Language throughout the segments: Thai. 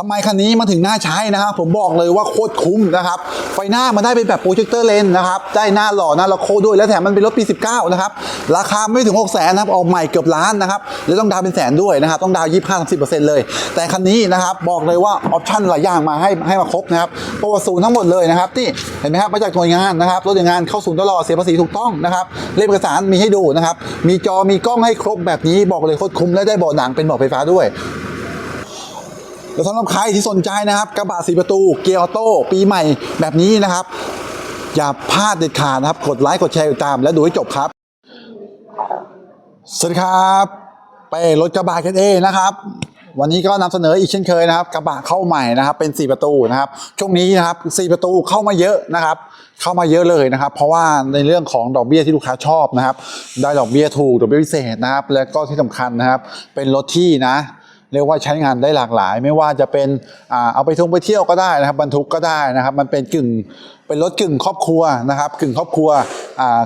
ทำไมคันนี้มาถึงน่าใช้นะครับ ผมบอกเลยว่าโคตรคุ้มนะครับ ไฟหน้ามันได้เป็นแบบโปรเจคเตอร์เลนนะครับได้หน้าหล่อหน้าละโคด้วย แล้วแถมมันเป็นรถปี 19 นะครับ ราคาไม่ถึง 6 0 0 0 0นะครับออกใหม่เกือบล้านนะครับแล้วต้องดาวเป็นแสนด้วยนะครับ ต้องดาวยี่ห้าสิบเปอร์เซ็นต์เลย แต่คันนี้นะครับบอกเลยว่าออปชั่นหลายอย่างมาให้ให้มาครบนะครับประวัติศูนย์ทั้งหมดเลยนะครับนี่เห็นไหมครับมาจากหน่วยงานนะครับรถหน่วยงานเข้าศูนย์ตลอดเสียภาษีถูกต้องนะครับเลขเอกสารมีให้ดูนะครับมีจอมีกล้องให้ครบแบบนี้บอกเลยโคตรคุ้มและได้เบาะหนังเป็นเบาะไฟฟ้าด้วย แล้วสำหรับใครที่สนใจนะครับกระบะสีประตูเกียร์ออโต้ปีใหม่แบบนี้นะครับ อย่าพลาดเด็ดขาดนะครับ กดไลค์กดแชร์ติดตาม และดูให้จบครับ สวัสดีครับไปรถกระบะกันเอนะครับวันนี้ก็นำเสนออีกเช่นเคยนะครับกระบะเข้าใหม่นะครับ เป็น 4 ประตูนะครับช่วงนี้นะครับ 4 ประตูเข้ามาเยอะนะครับ เข้ามาเยอะเลยนะครับ เพราะว่าในเรื่องของดอกเบี้ยที่ลูกค้าชอบนะครับ ได้ดอกเบี้ยถูกดอกเบี้ยพิเศษนะครับ และก็ที่สำคัญนะครับ เป็นรถที่นะ เรียกว่าใช้งานได้หลากหลาย ไม่ว่าจะเป็นอเอาไปท่องไปเที่ยวก็ได้นะครับบรรทุกก็ได้นะครับ มันเป็นกึ่งเป็นรถกึ่งครอบครัวนะครับกึ่งครอบครัว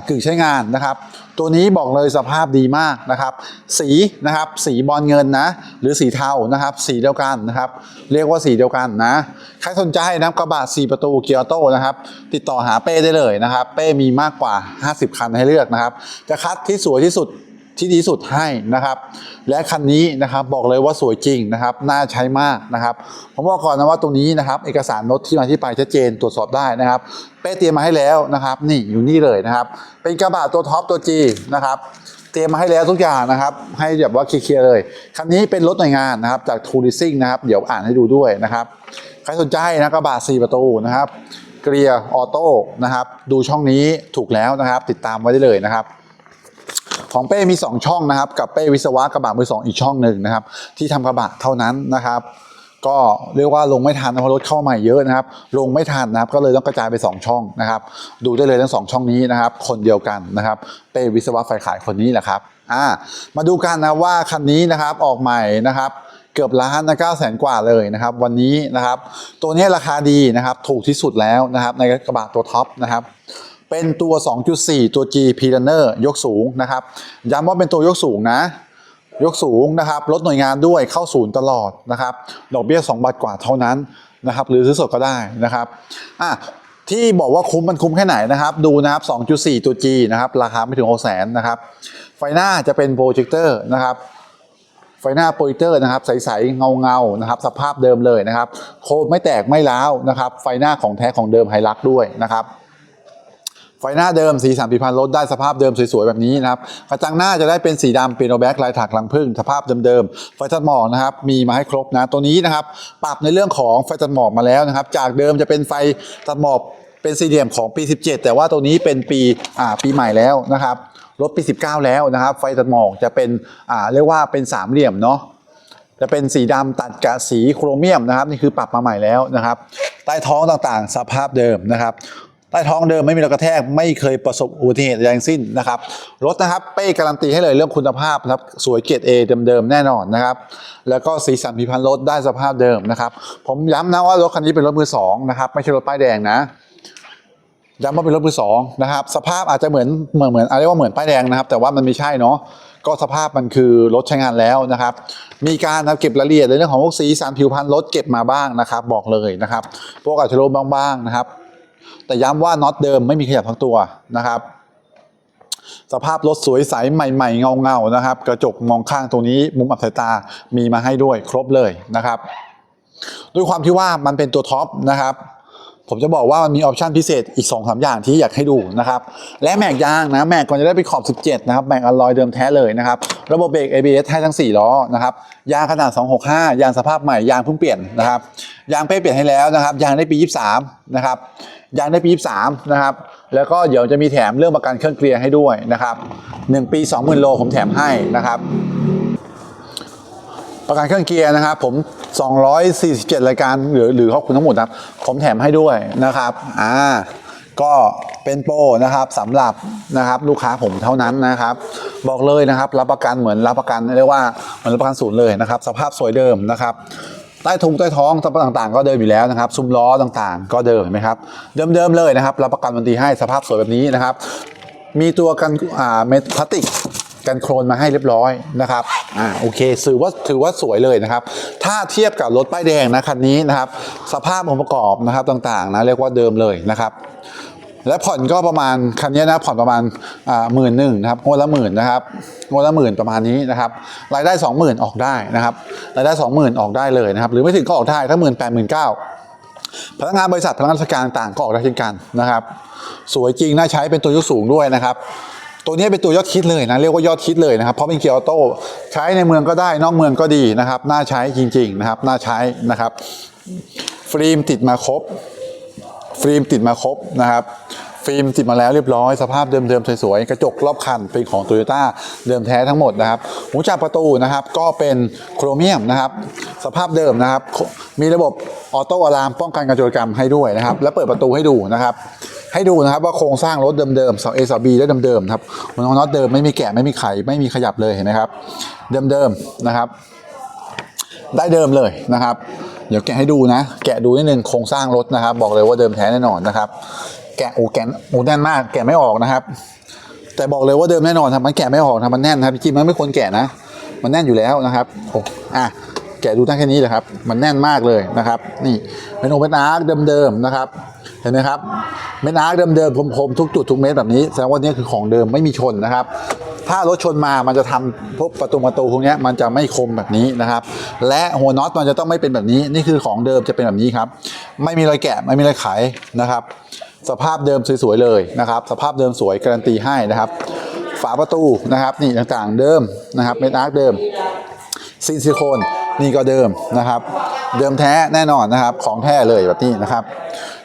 กึ่งใช้งานนะครับ ตัวนี้บอกเลยสภาพดีมากนะครับ สีนะครับสีบอลเงินนะหรือสีเทานะครับ สีเดียวกันนะครับ เรียกว่าสีเดียวกันนะใครสนใจนะครับกระบะ4ประตูเกียร์โต้นะครับ ติดต่อหาเป้ได้เลยนะครับ เป้มีมากกว่า 50 คันให้เลือกนะครับจะคัดที่สวยที่สุด ที่ดีสุดให้นะครับ และคันนี้นะครับบอกเลยว่าสวยจริงนะครับน่าใช้มากนะครับผมบอกก่อนนะว่าตรงนี้นะครับ เอกสารรถที่มาที่ไปชัดเจนตรวจสอบได้นะครับ เป้เตรียมมาให้แล้วนะครับ นี่อยู่นี่เลยนะครับ เป็นกระบะตัวท็อปตัว G นะครับเตรียมมาให้แล้วทุกอย่างนะครับ ให้แบบว่าเคลียร์เลย คันนี้เป็นรถหน่วยงานนะครับ จากทูริซิ่งนะครับ เดี๋ยวอ่านให้ดูด้วยนะครับใครสนใจนะกระบะ4ประตูนะครับ เกียร์ออโต้นะครับ ดูช่องนี้ถูกแล้วนะครับ ติดตามไว้ได้เลยนะครับ ของเป้มี 2 ช่องนะครับ กับเป้วิศวะกระบะมือสองอีกช่องหนึ่งนะครับ ที่ทำกระบะเท่านั้นนะครับ ก็เรียกว่าลงไม่ทันนะเพราะรถเข้าใหม่เยอะนะครับ ลงไม่ทันนะครับ ก็เลยต้องกระจายไป 2 ช่องนะครับ ดูได้เลยทั้งสองช่องนี้นะครับ คนเดียวกันนะครับ เป้วิศวะไฟขายคนนี้แหละครับอ่ามาดูกันนะว่าคันนี้นะครับออกใหม่นะครับเกือบล้านนะเก้าแสนกว่าเลยนะครับ วันนี้นะครับ ตัวนี้ราคาดีนะครับ ถูกที่สุดแล้วนะครับ ในกระบะตัวท็อปนะครับ เป็นตัว 2.4 ตัว G p l a n n e r ยกสูงนะครับ ย้ำว่าเป็นตัวยกสูงนะ ยกสูงนะครับ ลดหน่วยงานด้วยเข้าศูนย์ตลอดนะครับ ดอกเบี้ย 2 บาทกว่าเท่านั้นนะครับ หรือซื้อสดก็ได้นะครับอะที่บอกว่าคุ้มมันคุ้มแค่ไหนนะครับ ดูนะครับ 2.4 ตัว G นะครับ ราคาไม่ถึง6 0 0 0 0นะครับ ไฟหน้าจะเป็นโปรเจคเตอร์นะครับไฟหน้าโปรเจคเตอร์นะครับใสๆเงาเงาๆนะครับสภาพเดิมเลยนะครับ โคมไม่แตกไม่ร้าวนะครับ ไฟหน้าของแท้ของเดิมไฮลักด้วยนะครับ ไฟหน้าเดิมสีสันผิวพรรณรถได้สภาพเดิมสวยๆแบบนี้นะครับกระจังหน้าจะได้เป็นสีดำเปียโนแบ็คลายถักลังพึ่งสภาพเดิมๆไฟตัดหมอกนะครับมีมาให้ครบนะตัวนี้นะครับปรับในเรื่องของไฟตัดหมอกมาแล้วนะครับ จากเดิมจะเป็นไฟตัดหมอกเป็นสี่เหลี่ยมของปี 17 แต่ว่าตัวนี้เป็นปีอ่าปีใหม่แล้วนะครับรถปี 19 แล้วนะครับ ไฟตัดหมอกจะเป็นอ่าเรียกว่าเป็นสามเหลี่ยมเนาะจะเป็นสีดำตัดกับสีโครเมียมนะครับ นี่คือปรับมาใหม่แล้วนะครับ ใต้ท้องต่างๆ สภาพเดิมนะครับ ใต้ท้องเดิมไม่มีรอยกระแทกไม่เคยประสบอุบัติเหตุใดทั้งสิ้นนะครับรถนะครับเป้การันตีให้เลยเรื่องคุณภาพนะครับสวยเกรด A เดิมๆแน่นอนนะครับแล้วก็สีสันผิวพรรณรถได้สภาพเดิมนะครับผมย้ำนะว่ารถคันนี้เป็นรถมือสองนะครับไม่ใช่รถป้ายแดงนะย้ำว่าเป็นรถมือสองนะครับสภาพอาจจะเหมือนเหมือนเหมือนอะไรว่าเหมือนป้ายแดงนะครับ แต่ว่ามันไม่ใช่เนาะก็สภาพมันคือรถใช้งานแล้วนะครับ มีการนะเก็บรายละเอียดในเรื่องของพวกสีสันผิวพรรณรถเก็บมาบ้างนะครับ บอกเลยนะครับพวกอัจฉริยบ้างๆนะครับ แต่ย้ำว่าน็อตเดิมไม่มีขยับทั้งตัวนะครับ สภาพรถสวยใสใหม่ ๆ เงาๆนะครับ กระจกมองข้างตรงนี้ มุมอับสายตามีมาให้ด้วยครบเลยนะครับ ด้วยความที่ว่ามันเป็นตัวท็อปนะครับ ผมจะบอกว่ามันมีออปชันพิเศษอีก2อสอย่างที่อยากให้ดูนะครับ และแม็กยางนะ แม็กก่อนจะได้ไปขอบ 17 นะครับ แม็กอลลอยเดิมแท้เลยนะครับ ระบบเบรก ABS ให้ทั้ง 4 ล้อนะครับ ยางขนาด 265 ยางสภาพใหม่ ยางเพิ่งเปลี่ยนนะครับ ยางเป้เปลี่ยนให้แล้วนะครับ ยางได้ปี 23 นะครับ ยางได้ปี 23 นะครับ แล้วก็เดี๋ยวจะมีแถมเรื่องประกันเครื่องเกลียร์ให้ด้วยนะครับ1ปี 20,000 โลผมแถมให้นะครับประกันเครื่องเกียร์นะครับผม 247 รายการหรือหรือครอบคลุมทั้งหมดนะครับผมแถมให้ด้วยนะครับอ่าก็เป็นโปรนะครับสำหรับนะครับลูกค้าผมเท่านั้นนะครับ บอกเลยนะครับ รับประกันเหมือนรับประกันเรียกว่าเหมือนรับประกันศูนย์เลยนะครับ สภาพสวยเดิมนะครับใต้ทุงใต้ท้องต่างๆ ก็เดิมอยู่แล้วนะครับซุ้มล้อต่างๆ ก็เดิมเห็นไหมครับเดิมๆเลยนะครับรับประกันวันตีให้สภาพสวยแบบนี้นะครับ มีตัวกันอ่าเม็ดพลาสติก กันโครนมาให้เรียบร้อยนะครับอ่าโอเคถือว่าถือว่าสวยเลยนะครับ ถ้าเทียบกับรถป้ายแดงนะคันนี้นะครับ สภาพองค์ประกอบนะครับต่างๆนะเรียกว่าเดิมเลยนะครับและผ่อนก็ประมาณคันนี้นะผ่อนประมาณหมื่นหนึ่งนะครับงวดละหมื่นนะครับงวดละหมื่นประมาณนี้นะครับรายได้สองหมื่นออกได้นะครับรายได้สองหมื่นออกได้เลยนะครับหรือไม่ถึงก็ออกได้ถ้าหมื่นแปดหมื่นเก้าพนักงานบริษัทพนักงานราชการต่างก็ออกได้เช่นกันนะครับ สวยจริงน่าใช้เป็นตัวยกสูงด้วยนะครับ ตัวนี้เป็นตัวยอดคิดเลยนะเรียกว่ายอดคิดเลยนะครับเพราะเป็นเกียร์ออโต้ใช้ในเมืองก็ได้นอกเมืองก็ดีนะครับ น่าใช้จริงๆนะครับ น่าใช้นะครับ ฟิล์มติดมาครบ ฟิล์มติดมาครบนะครับฟิล์มติดมาแล้วเรียบร้อยสภาพเดิมๆสวยๆกระจกรอบคันเป็นของ t o y ยต้เดิมแท้ทั้งหมดนะครับหูจับประตูนะครับก็เป็นโครเมียมนะครับ สภาพเดิมนะครับ มีระบบออโต้อะลามป้องกันการโจรกรรมให้ด้วยนะครับ และเปิดประตูให้ดูนะครับ ให้ดูนะครับว่าโครงสร้างรถเดิมๆเสา A เสา B และเดิมๆครับมันน็อตเดิมไม่มีแกะไม่มีไขไม่มีขยับเลยเห็นไหมครับ เดิมๆนะครับ ได้เดิมเลยนะครับ เดี๋ยวแกะให้ดูนะ แกะดูนิดนึงโครงสร้างรถนะครับ บอกเลยว่าเดิมแท้แน่นอนนะครับ แกะโอ้แกะโอ้แน่นมาก แกะไม่ออกนะครับ แต่บอกเลยว่าเดิมแน่นอนครับมันแกะไม่ออกนะมันแน่นครับจริงๆมันไม่ควรแกะนะ มันแน่นอยู่แล้วนะครับโอ้อะ แกะดูได้แค่นี้เลยครับ มันแน่นมากเลยนะครับ นี่เป็นโอเปนอาร์คเดิมๆนะครับ เห็นไหมครับเม็ดอาร์คเดิมๆคมๆทุกจุดทุกเม็ดแบบนี้แสดงว่านี่คือของเดิมไม่มีชนนะครับถ้ารถชนมา มันจะทำพวกประตูประตูพวกนี้มันจะไม่คมแบบนี้นะครับ และหัวน็อตมันจะต้องไม่เป็นแบบนี้ นี่คือของเดิมจะเป็นแบบนี้ครับ ไม่มีรอยแกะ ไม่มีรอยไขนะครับ สภาพเดิมสวยๆเลยนะครับ สภาพเดิมสวยการันตีให้นะครับ ฝาประตูนะครับ นี่ต่างๆเดิมนะครับเม็ดอาร์คเดิมซิลิโคน นี่ก็เดิมนะครับ เดิมแท้แน่นอนนะครับ ของแท้เลยแบบนี้นะครับ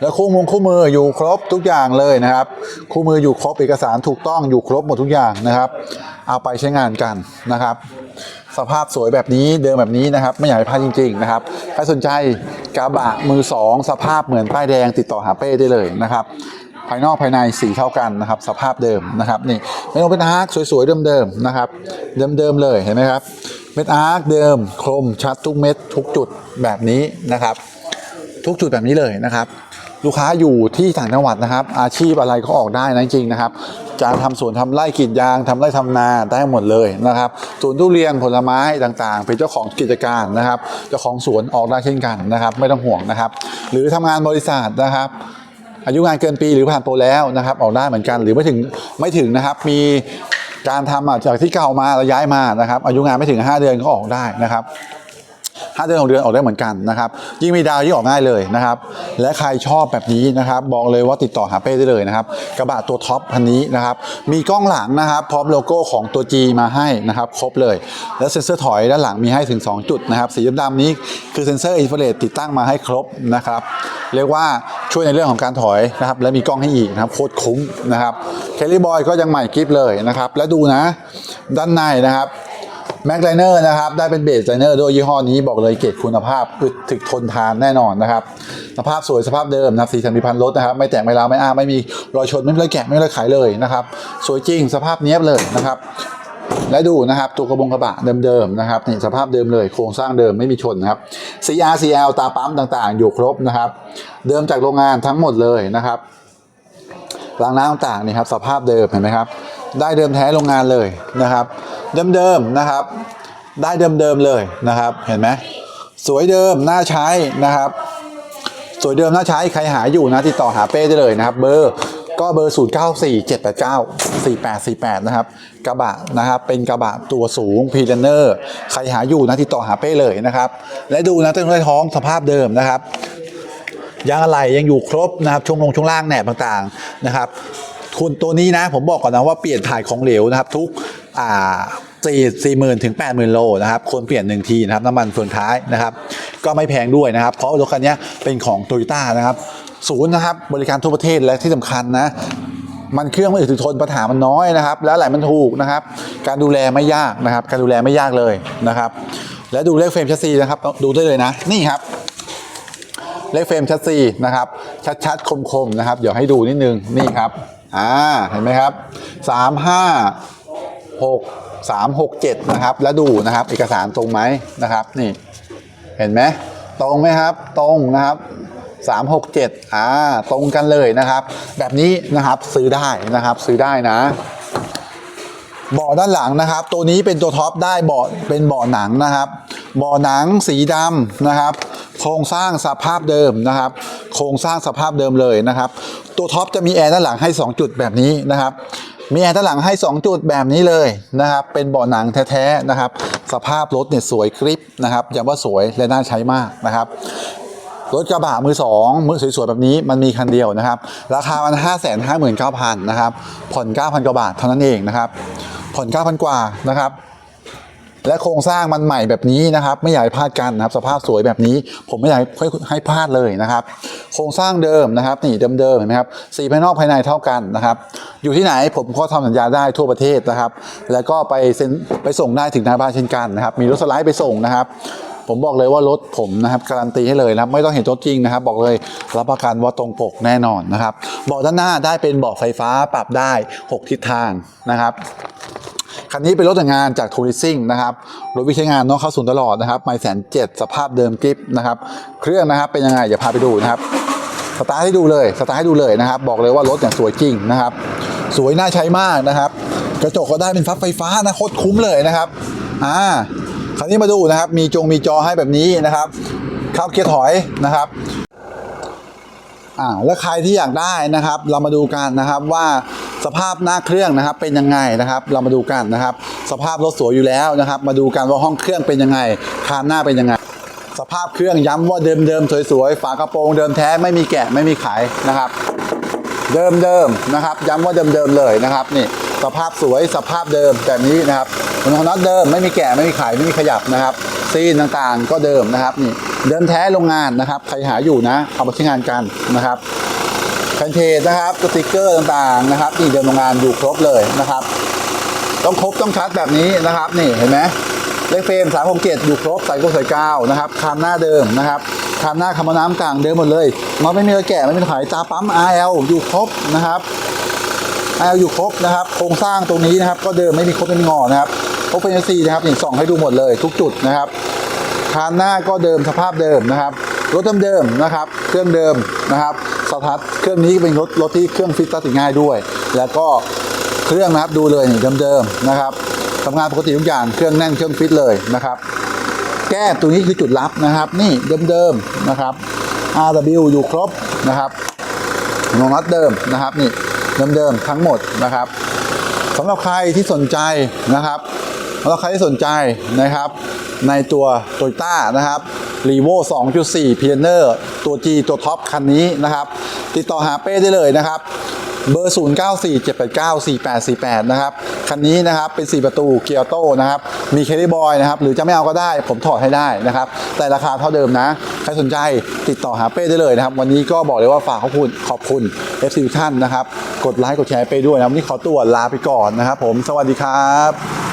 แล้วคู่มือคู่มืออยู่ครบทุกอย่างเลยนะครับ คู่มืออยู่ครบเอกสารถูกต้องอยู่ครบหมดทุกอย่างนะครับ เอาไปใช้งานกันนะครับ สภาพสวยแบบนี้เดิมแบบนี้นะครับ ไม่อยากให้พลาดจริง ๆ นะครับใครสนใจกระบะมือสองสภาพเหมือนป้ายแดงติดต่อหาเป้ได้เลยนะครับภายนอกภายในสีเท่ากันนะครับ สภาพเดิมนะครับนี่เป็นโองเป็นอาร์คสวยๆเดิมๆนะครับ เดิมๆเลยเห็นไหมครับ ม็ดอาร์คเดิมคมชัดทุกเม็ดทุกจุดแบบนี้นะครับ ทุกจุดแบบนี้เลยนะครับ ลูกค้าอยู่ที่ต่างจังหวัดนะครับ อาชีพอะไรก็ออกได้นะจริงนะครับ จะทำสวนทำไร่กรีดยางทำไร่ทำนาได้หมดเลยนะครับสวนทุเรียนผลไม้ต่างๆ เป็นเจ้าของกิจการนะครับเจ้าของสวนออกได้เช่นกันนะครับ ไม่ต้องห่วงนะครับ หรือทำงานบริษัทนะครับอายุงานเกินปีหรือผ่านโปรแล้วนะครับ ออกได้เหมือนกันหรือไม่ถึงไม่ถึงนะครับ มี การทำอะจากที่เก่ามาเราย้ายมานะครับ อายุงานไม่ถึง 5 เดือนก็ออกได้นะครับ ห้าเดือนหกเดือนออกได้เหมือนกันนะครับยิ่งมีดาวยิ่งออกง่ายเลยนะครับและใครชอบแบบนี้นะครับบอกเลยว่าติดต่อหาเป้ได้เลยนะครับกระบะตัวท็อปคันนี้นะครับมีกล้องหลังนะครับพร้อมโลโก้ของตัว G มาให้นะครับครบเลย แล้วเซ็นเซอร์ถอยด้านหลังมีให้ถึง 2 จุดนะครับสีดำๆนี้คือเซ็นเซอร์อินฟราเรดติดตั้งมาให้ครบนะครับเรียกว่าช่วยในเรื่องของการถอยนะครับและมีกล้องให้อีกนะครับโคตรคุ้มนะครับเคลลี่บอยก็ยังใหม่กริฟเลยนะครับและดูนะด้านในนะครับ แม็กไลเนอร์นะครับ ได้เป็นเบสไลเนอร์ด้วยยี่ห้อนี้บอกเลยเกรดคุณภาพอึดถึกทนทานแน่นอนนะครับ สภาพสวยสภาพเดิมนะครับสีสันมีพันรถนะครับ ไม่แตกไม่ร้าวไม่อ้าไม่มีรอยชนไม่มีรอยแกะไม่มีรอยขายเลยนะครับ สวยจริงสภาพเนี้ยบเลยนะครับ และดูนะครับตัวกระบงกระบะเดิมๆนะครับนี่สภาพเดิมเลยโครงสร้างเดิมไม่มีชนนะครับ CR CL ตาปั๊มต่างๆ อยู่ครบนะครับ เดิมจากโรงงานทั้งหมดเลยนะครับรางน้ำต่างๆนี่ครับสภาพเดิมเห็นไหมครับ ได้เดิมแท้โรงงานเลยนะครับ เดิมๆนะครับ ได้เดิมๆเลยนะครับ เห็นไหมสวยเดิมน่าใช้นะครับ สวยเดิมน่าใช้ใครหาอยู่นะติดต่อหาเป้ได้เลยนะครับ เบอร์ก็เบอร์ 0 9 4 7 8 9 4 8 4 8 นะครับ กระบะนะครับเป็นกระบะตัวสูงพีเดนเนอร์ใครหาอยู่นะติดต่อหาเป้เลยนะครับ และดูนะต้นไม้ท้องสภาพเดิมนะครับยางอะไหล่ยังอยู่ครบนะครับช่วงลงช่วงล่างแหนบต่างๆนะครับ คุณตัวนี้นะ ผมบอกก่อนนะว่าเปลี่ยนถ่ายของเหลวนะครับ ทุกอ่าสี่สี่หมื่นถึงแปดหมื่นโลนะครับควรเปลี่ยนหนึ่งทีนะครับน้ำมันส่วนท้ายนะครับ ก็ไม่แพงด้วยนะครับ เพราะรถคันนี้เป็นของโตโยต้านะครับ ศูนย์นะครับบริการทั่วประเทศและที่สำคัญนะมันเครื่องมันอึดถึกทนปัญหามันน้อยนะครับ แล้วอะไรมันถูกนะครับ การดูแลไม่ยากนะครับ การดูแลไม่ยากเลยนะครับ และดูเลขเฟรมชัสซีนะครับ ดูได้เลยนะ นี่ครับ เลขเฟรมชัดซีนะครับ ชัดๆคมๆนะครับ เดี๋ยวให้ดูนิดนึงนี่ครับ อ่าเห็นไหมครับ3 5 6 3 6 7นะครับ แล้วดูนะครับ เอกสารตรงไหมนะครับ นี่ เห็นไหมตรงไหมครับ ตรงนะครับ3 6 7อ่า ตรงกันเลยนะครับ แบบนี้นะครับซื้อได้นะครับ ซื้อได้นะเบาะด้านหลังนะครับ ตัวนี้เป็นตัวท็อปได้เบาะเป็นเบาะหนังนะครับเบาะหนังสีดำนะครับ โครงสร้างสภาพเดิมนะครับ โครงสร้างสภาพเดิมเลยนะครับ ตัวท็อปจะมีแอร์ด้านหลังให้ 2 จุดแบบนี้นะครับ มีแอร์ด้านหลังให้ 2 จุดแบบนี้เลยนะครับ เป็นเบาะหนังแท้ๆนะครับ สภาพรถเนี่ยสวยกริปนะครับอย่าว่าสวยและน่าใช้มากนะครับรถกระบะมือสองมือสวยๆแบบนี้มันมีคันเดียวนะครับ ราคามัน 5 5 9 0 0 0 นะครับ ผ่อน 9,000 กว่าบาทเท่านั้นเองนะครับ ผ่อน 9,000 กว่านะครับ และโครงสร้างมันใหม่แบบนี้นะครับ ไม่อยากให้พลาดกันนะครับ สภาพสวยแบบนี้ ผมไม่อยากให้ใหพลาดเลยนะครับ โครงสร้างเดิมนะครับนี่เดิมๆเห็นไหมครับสีภายนอกภายในเท่ากันนะครับ อยู่ที่ไหนผมก็ทำสัญญาได้ทั่วประเทศนะครับ แล้วก็ไปเซ็นไปส่งได้ถึงหน้าบ้านเช่นกันนะครับ มีรถสไลด์ไปส่งนะครับผมบอกเลยว่ารถผมนะครับการันตีให้เลยนะครับไม่ต้องเห็นรถจริงนะครับ บอกเลยรับประกันว่าตรงปกแน่นอนนะครับเบาะด้านหน้าได้เป็นเบาะไฟฟ้าปรับได้ 6 ทิศทางนะครับ คันนี้เป็นรถแต่งงานจากทูริซิ่งนะครับ รถวิใช้งานเนอกเข้าศูนย์ตลอดนะครับไม่แสนเจ็ดสภาพเดิมกริปนะครับ เครื่องนะครับเป็นยังไงเดี๋ยวพาไปดูนะครับ สตาร์ทให้ดูเลย สตาร์ทให้ดูเลยนะครับ บอกเลยว่ารถอย่างสวยจริงนะครับ สวยน่าใช้มากนะครับ กระจกก็ได้เป็นฟับไฟฟ้านะโคตรคุ้มเลยนะครับ อ่าคราวนี้มาดูนะครับ มีจงมีจอให้แบบนี้นะครับ เข้าเกียร์ถอยนะครับอ่าแล้วใครที่อยากได้นะครับ เรามาดูกันนะครับว่า สภาพหน้าเครื่องนะครับเป็นยังไงนะครับ เรามาดูกันนะครับ สภาพรถสวยอยู่แล้วนะครับ มาดูกันว่าห้องเครื่องเป็นยังไงคานหน้าเป็นยังไง สภาพเครื่องย้ำว่าเดิมๆสวยๆฝากระโปรงเดิมแท้ไม่มีแกะไม่มีขายนะครับเดิมๆนะครับ ย้ำว่าเดิมๆเลยนะครับนี่สภาพสวยสภาพเดิมแบบนี้นะครับเป็นของน็อตเดิมไม่มีแกะไม่มีขายไม่มีขยับนะครับซีนต่างๆก็เดิมนะครับนี่เดิมแท้โรงงานนะครับ ใครหาอยู่นะ เอามาใช้งานกันนะครับ แผ่นเทจนะครับสติกเกอร์ต่างๆนะครับนี่เดิมโรงงานอยู่ครบเลยนะครับ ต้องครบต้องชัดแบบนี้นะครับนี่เห็นไหมเลขเฟรม3 6 7อยู่ครบใส่กงใส่กาวนะครับคานหน้าเดิมนะครับคานหน้าคำว่าน้ำกลางเดิมหมดเลยมันไม่มีรอยแกะไม่มีรอยขายตาปั๊ม RL อยู่ครบนะครับ RL อยู่ครบนะครับ โครงสร้างตรงนี้นะครับ ก็เดิมไม่มีครบไม่มีงอนะครับโอเ n นซีนะครับนี่ส่องให้ดูหมดเลยทุกจุดนะครับคานหน้าก็เดิมสภาพเดิมนะครับรถเดิมๆนะครับ เครื่องเดิมนะครับ สตาร์ทเครื่องนี้เป็นรถรถที่เครื่องฟิตสตาร์ทง่ายด้วย แล้วก็เครื่องนะครับดูเลยนี่เดิมๆนะครับทำงานปกติทุกอย่างเครื่องแน่นเครื่องฟิตเลยนะครับ แก้ตัวนี้คือจุดลับนะครับ นี่เดิมๆนะครับ RW อยู่ครบนะครับงงน็อตเดิมนะครับนี่เดิมๆทั้งหมดนะครับสำหรับใครที่สนใจนะครับสำหรับใครที่สนใจนะครับ ในตัว t o y ต้านะครับ r e v o 2.4 p i o n e r ตัว G ตัวท็อปคันนี้นะครับ ติดต่อหาเป้ได้เลยนะครับ เบอร์ 0947894848 นะครับ คันนี้นะครับเป็น 4 ประตูเกียร์โต้นะครับ มีเค r บอยนะครับ หรือจะไม่เอาก็ได้ ผมถอดให้ได้นะครับ แต่ราคาเท่าเดิมนะ ใครสนใจติดต่อหาเป้ได้เลยนะครับ วันนี้ก็บอกเลยว่าฝากขอบคุณขอบคุณ FC ทุกท่านนะครับ กดไลค์กดแชร์เป้ด้วยนะครับวันนี้ขอตัวลาไปก่อนนะครับ ผม สวัสดีครับ